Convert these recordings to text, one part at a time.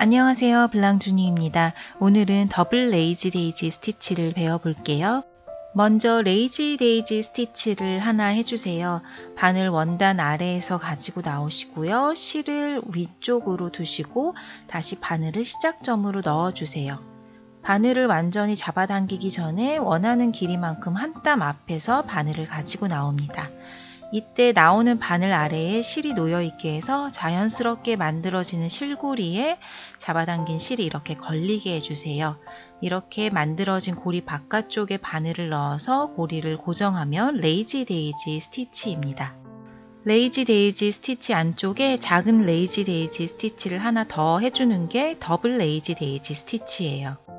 안녕하세요. 블랑주니입니다. 오늘은 더블 레이지 데이지 스티치를 배워볼게요. 먼저 레이지 데이지 스티치를 하나 해주세요. 바늘 원단 아래에서 가지고 나오시고요. 실을 위쪽으로 두시고 다시 바늘을 시작점으로 넣어주세요. 바늘을 완전히 잡아당기기 전에 원하는 길이만큼 한 땀 앞에서 바늘을 가지고 나옵니다. 이때 나오는 바늘 아래에 실이 놓여 있게 해서 자연스럽게 만들어지는 실고리에 잡아당긴 실이 이렇게 걸리게 해주세요. 이렇게 만들어진 고리 바깥쪽에 바늘을 넣어서 고리를 고정하면 레이지 데이지 스티치입니다. 레이지 데이지 스티치 안쪽에 작은 레이지 데이지 스티치를 하나 더 해주는 게 더블 레이지 데이지 스티치예요.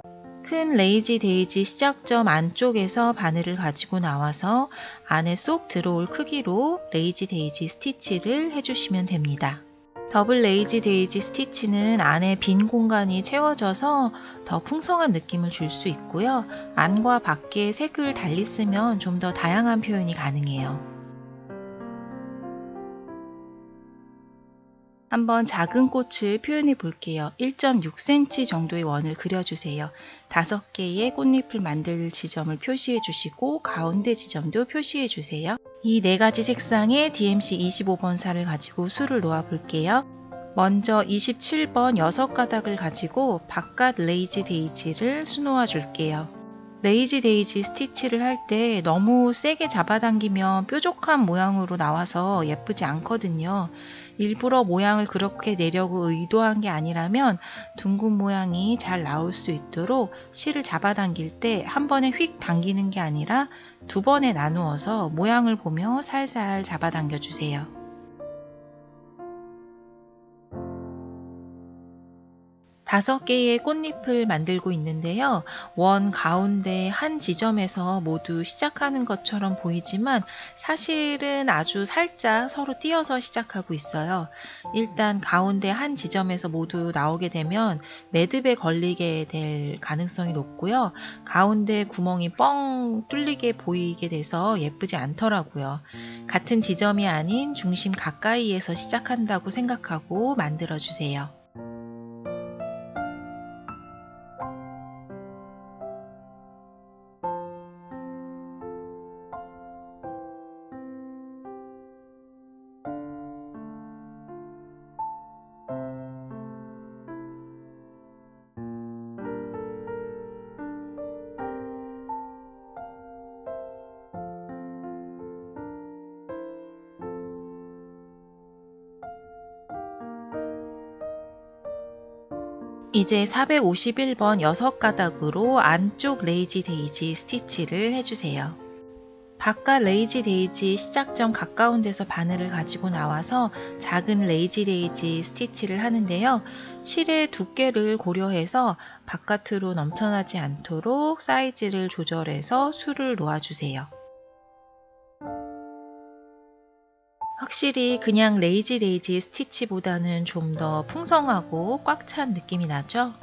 큰 레이지 데이지 시작점 안쪽에서 바늘을 가지고 나와서 안에 쏙 들어올 크기로 레이지 데이지 스티치를 해주시면 됩니다. 더블 레이지 데이지 스티치는 안에 빈 공간이 채워져서 더 풍성한 느낌을 줄 수 있고요. 안과 밖에 색을 달리 쓰면 좀 더 다양한 표현이 가능해요. 한번 작은 꽃을 표현해 볼게요. 1.6cm 정도의 원을 그려주세요. 5개의 꽃잎을 만들 지점을 표시해 주시고 가운데 지점도 표시해 주세요. 이 네 가지 색상의 DMC 25번 살을 가지고 수를 놓아 볼게요. 먼저 27번 6가닥을 가지고 바깥 레이지 데이지를 수놓아 줄게요. 레이지 데이지 스티치를 할 때 너무 세게 잡아당기면 뾰족한 모양으로 나와서 예쁘지 않거든요. 일부러 모양을 그렇게 내려고 의도한 게 아니라면 둥근 모양이 잘 나올 수 있도록 실을 잡아당길 때 한 번에 휙 당기는 게 아니라 두 번에 나누어서 모양을 보며 살살 잡아당겨 주세요. 다섯 개의 꽃잎을 만들고 있는데요. 원 가운데 한 지점에서 모두 시작하는 것처럼 보이지만 사실은 아주 살짝 서로 띄어서 시작하고 있어요. 일단 가운데 한 지점에서 모두 나오게 되면 매듭에 걸리게 될 가능성이 높고요. 가운데 구멍이 뻥 뚫리게 보이게 돼서 예쁘지 않더라고요. 같은 지점이 아닌 중심 가까이에서 시작한다고 생각하고 만들어 주세요. 이제 451번 6가닥으로 안쪽 레이지 데이지 스티치를 해주세요. 바깥 레이지 데이지 시작점 가까운 데서 바늘을 가지고 나와서 작은 레이지 데이지 스티치를 하는데요. 실의 두께를 고려해서 바깥으로 넘쳐나지 않도록 사이즈를 조절해서 수를 놓아주세요. 확실히 그냥 레이지 레이지 스티치보다는 좀 더 풍성하고 꽉 찬 느낌이 나죠?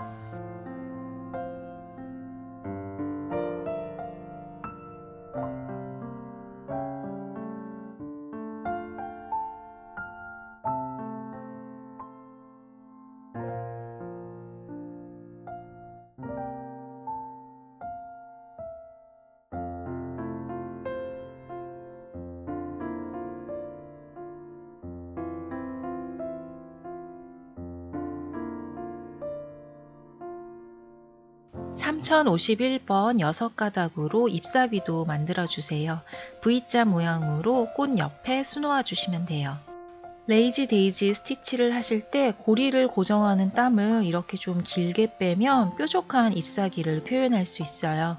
3051번 6가닥으로 잎사귀도 만들어주세요. V자 모양으로 꽃 옆에 수놓아 주시면 돼요. 레이지 데이지 스티치를 하실 때 고리를 고정하는 땀을 이렇게 좀 길게 빼면 뾰족한 잎사귀를 표현할 수 있어요.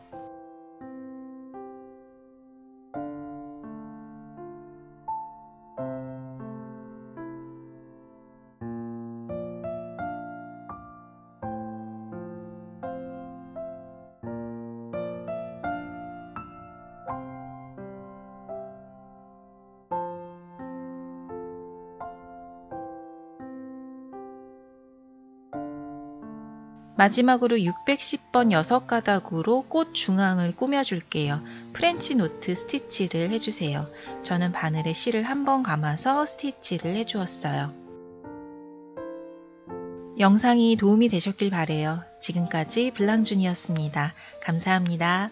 마지막으로 610번 6가닥으로 꽃 중앙을 꾸며줄게요. 프렌치 노트 스티치를 해주세요. 저는 바늘에 실을 한번 감아서 스티치를 해주었어요. 영상이 도움이 되셨길 바래요. 지금까지 블랑준이었습니다. 감사합니다.